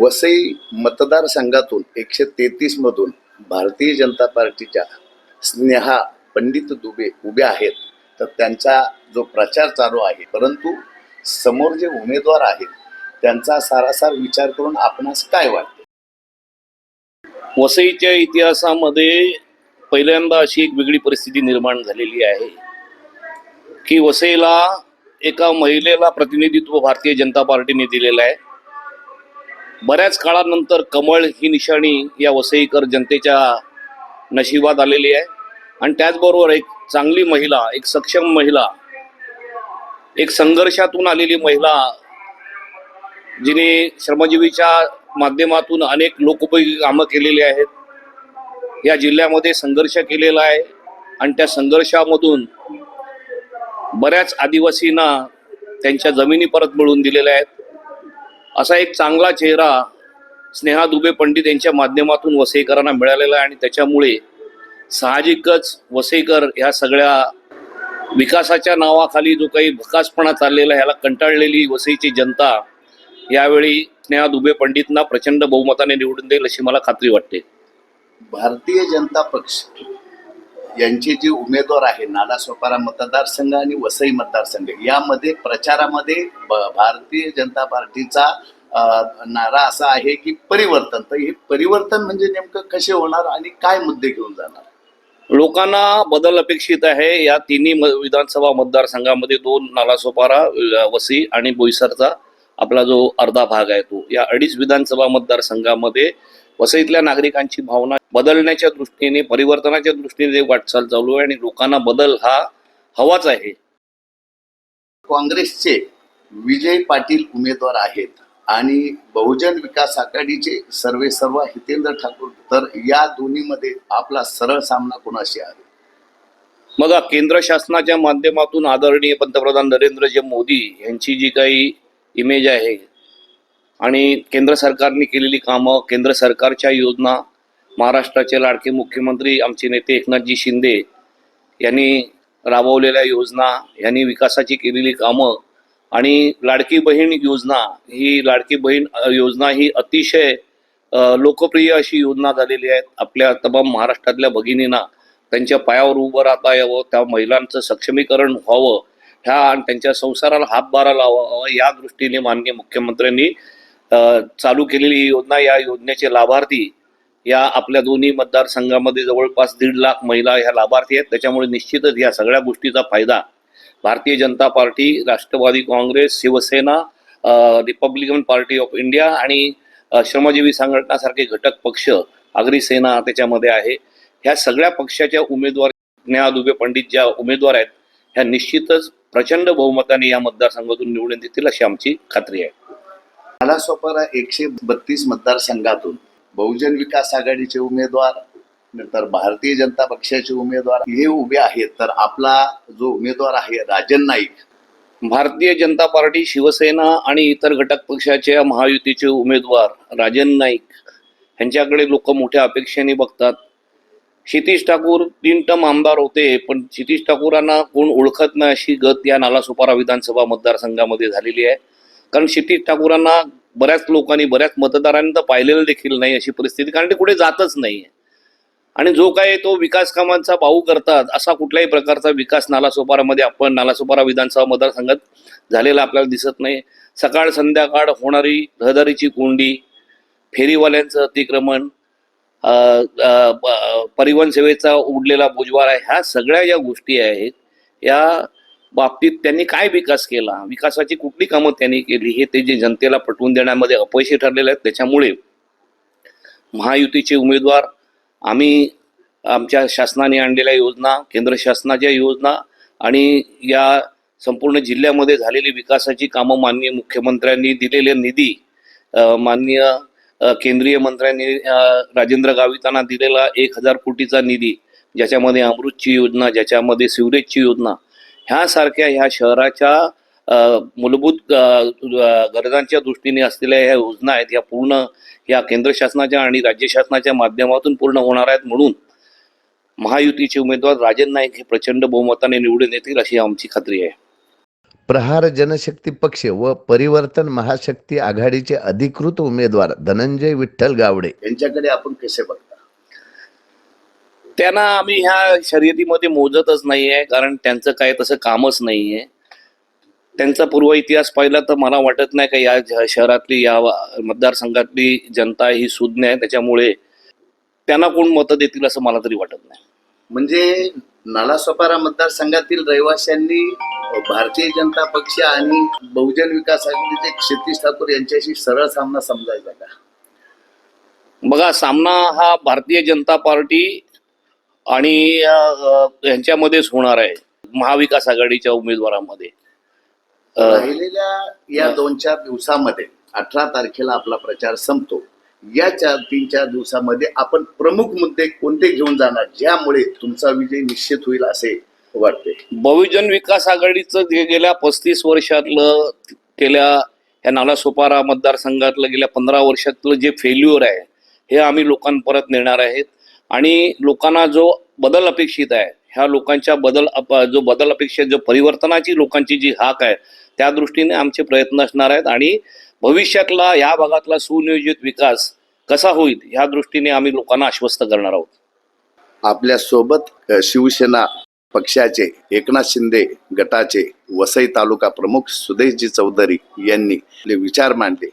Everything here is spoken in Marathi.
वसई मतदारसंघातून एकशे तेहतीस मधून भारतीय जनता पार्टीच्या स्नेहा पंडित दुबे उभ्या आहेत. तर त्यांचा जो प्रचार चालू आहे परंतु समोर जे उमेदवार आहेत त्यांचा सारासार विचार करून आपणास काय वाटते? वसईच्या इतिहासामध्ये पहिल्यांदा अशी एक वेगळी परिस्थिती निर्माण झालेली आहे की वसईला एका महिलेला प्रतिनिधित्व भारतीय जनता पार्टीने दिलेलं आहे. बऱ्याच काळानंतर कमळ ही निशाणी या वसईकर जनतेच्या नशिबात आलेली आहे. आणि त्याचबरोबर एक चांगली महिला एक सक्षम महिला एक संघर्षातून आलेली महिला जिने श्रमजीवीच्या माध्यमातून अनेक लोकोपयोगी कामं केलेली आहेत. या जिल्ह्यामध्ये संघर्ष केलेला आहे आणि त्या संघर्षामधून बऱ्याच आदिवासींना त्यांच्या जमिनी परत मिळवून दिलेल्या आहेत. असा एक चांगला चेहरा स्नेहा दुबे पंडित यांच्या माध्यमातून वसईकरांना मिळालेला आहे आणि त्याच्यामुळे साहजिकच वसईकर ह्या सगळ्या विकासाच्या नावाखाली जो काही भकासपणा चाललेला आहे ह्याला कंटाळलेली वसईची जनता यावेळी स्नेहा दुबे पंडितना प्रचंड बहुमताने निवडून देईल अशी मला खात्री वाटते. भारतीय जनता पक्ष यांचे जे उमेदवार आहे नालासोपारा मतदारसंघ आणि वसई मतदारसंघ यामध्ये प्रचारामध्ये भारतीय जनता पार्टीचा नारा असा आहे की परिवर्तन. तर हे परिवर्तन म्हणजे नेमकं कसे होणार आणि काय मुद्दे घेऊन जाणार? लोकांना बदल अपेक्षित आहे. या तिन्ही विधानसभा मतदारसंघामध्ये दोन नालासोपारा वसई आणि बोईसरचा आपला जो अर्धा भाग आहे तो. या अडीच विधानसभा मतदारसंघामध्ये वसईतल्या नागरिकांची भावना बदलण्याच्या दृष्टीने परिवर्तनाच्या दृष्टीने वाटचाल चालू आहे आणि लोकांना बदल हा हवाच आहे. काँग्रेसचे विजय पाटील उमेदवार आहेत आणि बहुजन विकास आघाडीचे सर्वे सर्व हितेंद्र ठाकूर तर या दोन्हीमध्ये आपला सरळ सामना कोणाशी आहे? मग केंद्र शासनाच्या माध्यमातून आदरणीय पंतप्रधान नरेंद्रजी मोदी यांची जी काही इमेज आहे आणि केंद्र सरकारने केलेली कामं केंद्र सरकारच्या योजना महाराष्ट्राचे लाडके मुख्यमंत्री आमचे नेते एकनाथजी शिंदे यांनी राबवलेल्या योजना यांनी विकासाची केलेली कामं आणि लाडकी बहीण योजना ही लाडकी बहीण योजना ही अतिशय लोकप्रिय अशी योजना झालेली आहे आपल्या तमाम महाराष्ट्रातल्या भगिनींना त्यांच्या पायावर उभं राहता यावं त्या महिलांचं सक्षमीकरण व्हावं ह्या आणि त्यांच्या संसाराला हातभारा लावावा या दृष्टीने माननीय मुख्यमंत्र्यांनी चालू केलेली ही योजना या योजनेचे लाभार्थी या आपल्या दोन्ही मतदारसंघामध्ये जवळपास दीड लाख महिला ह्या लाभार्थी आहेत. त्याच्यामुळे निश्चितच या सगळ्या गोष्टीचा फायदा Bharatiya Janata Party Rashtrawadi Congress Shivsena Republican Party of India आणि श्रमजीवी संघटनासारखे घटक पक्ष आगरी सेना त्याच्यामध्ये आहे. ह्या सगळ्या पक्षाच्या उमेदवार ज्ञा दुबे पंडित ज्या उमेदवार आहेत ह्या निश्चितच प्रचंड बहुमताने या मतदारसंघातून निवडून देतील अशी आमची खात्री आहे. नालासोपारा एकशे बत्तीस मतदारसंघातून बहुजन विकास आघाडीचे उमेदवार नंतर भारतीय जनता पक्षाचे उमेदवार हे उभे आहेत. तर आपला जो उमेदवार आहे राजन नाईक. भारतीय जनता पार्टी शिवसेना आणि इतर घटक पक्षाच्या महायुतीचे उमेदवार राजन नाईक यांच्याकडे लोक मोठ्या अपेक्षेने बघतात. क्षितिश ठाकूर तीन टम आमदार होते पण क्षितिश ठाकूरांना कोण ओळखत नाही अशी गत या नालासोपारा विधानसभा मतदारसंघामध्ये झालेली आहे. कारण क्षितिश ठाकूरांना बऱ्याच लोकांनी बऱ्याच मतदारांनी तर पाहिलेलं देखील नाही अशी परिस्थिती कारण ते कुठे जातच नाही आणि जो काय तो विकास कामांचा भाऊ करतात असा कुठल्याही प्रकारचा विकास नालासोपारामध्ये आपण नालासोपारा विधानसभा मतदारसंघात झालेला आपल्याला दिसत नाही. सकाळ संध्याकाळ होणारी रहदारीची कोंडी फेरीवाल्यांचं अतिक्रमण परिवहन सेवेचा उडलेला बोजवारा ह्या सगळ्या ज्या गोष्टी आहेत या बाबतीत त्यांनी काय विकास केला? विकासाची कुठली कामं त्यांनी केली? हे ते जे जनतेला पटवून देण्यामध्ये अपयशी ठरलेले आहेत. त्याच्यामुळे महायुतीचे उमेदवार आम्ही आमच्या शासनाने आणलेल्या योजना केंद्र शासनाच्या योजना आणि या संपूर्ण जिल्ह्यामध्ये झालेली विकासाची कामं माननीय मुख्यमंत्र्यांनी दिलेले निधी माननीय केंद्रीय मंत्र्यांनी राजेंद्र गावितांना दिलेला एक हजार कोटीचा निधी ज्याच्यामध्ये अमृतची योजना ज्याच्यामध्ये सिवरेजची योजना ह्यासारख्या ह्या शहराच्या मूलभूत गरजांच्या दृष्टीने असलेल्या ह्या योजना आहेत. ह्या पूर्ण या केंद्र शासनाच्या आणि राज्य शासनाच्या माध्यमातून पूर्ण होणार आहेत म्हणून महायुतीचे उमेदवार राजन नाईक हे प्रचंड बहुमताने निवडून येतील अशी आमची खात्री आहे. प्रहार जनशक्ती पक्ष व परिवर्तन महाशक्ती आघाडीचे अधिकृत उमेदवार धनंजय विठ्ठल गावडे. यांच्याकडे आपण कसे बघता? त्यांना आम्ही ह्या शर्यतीमध्ये मोजतच नाहीये कारण त्यांचं काय तसं कामच नाहीये. त्यांचा पूर्व इतिहास पाहिला तर मला वाटत नाही का या शहरातली या मतदारसंघातली जनता ही सुज्ञ आहे त्याच्यामुळे त्यांना कोण मतं देतील असं मला तरी वाटत नाही. म्हणजे नालासोपारा मतदारसंघातील रहिवाशांनी भारतीय जनता पक्ष आणि बहुजन विकास आघाडीचे क्षितिश ठाकूर यांच्याशी सरळ सामना समजायचा का? बघा सामना हा भारतीय जनता पार्टी आणि यांच्यामध्येच होणार आहे. महाविकास आघाडीच्या उमेदवारामध्ये. राहिलेल्या या दोन चार दिवसामध्ये अठरा तारखेला आपला प्रचार संपतो. या चार तीन चार दिवसामध्ये आपण प्रमुख मुद्दे कोणते घेऊन जाणार? ज्यामुळे तुमचा विजय निश्चित होईल असे वाटते. बहुजन विकास आघाडीचं जे गेल्या पस्तीस वर्षातलं गेल्या या नालासोपारा मतदारसंघातलं गेल्या पंधरा वर्षातलं जे फेल्युअर आहे हे आम्ही लोकांपर्यंत नेणार आहेत. आणि लोकांना जो बदल अपेक्षित आहे ह्या लोकांच्या बदल अप- जो बदल अपेक्षित जो परिवर्तनाची लोकांची जी हाक आहे त्या दृष्टीने आमचे प्रयत्न असणार आहेत. आणि भविष्यातला या भागातला सुनियोजित विकास कसा होईल ह्या दृष्टीने आम्ही लोकांना आश्वस्त करणार आहोत. आपल्यासोबत शिवसेना पक्षाचे एकनाथ शिंदे गटाचे वसई तालुका प्रमुख सुदेशजी चौधरी यांनी आपले विचार मांडले.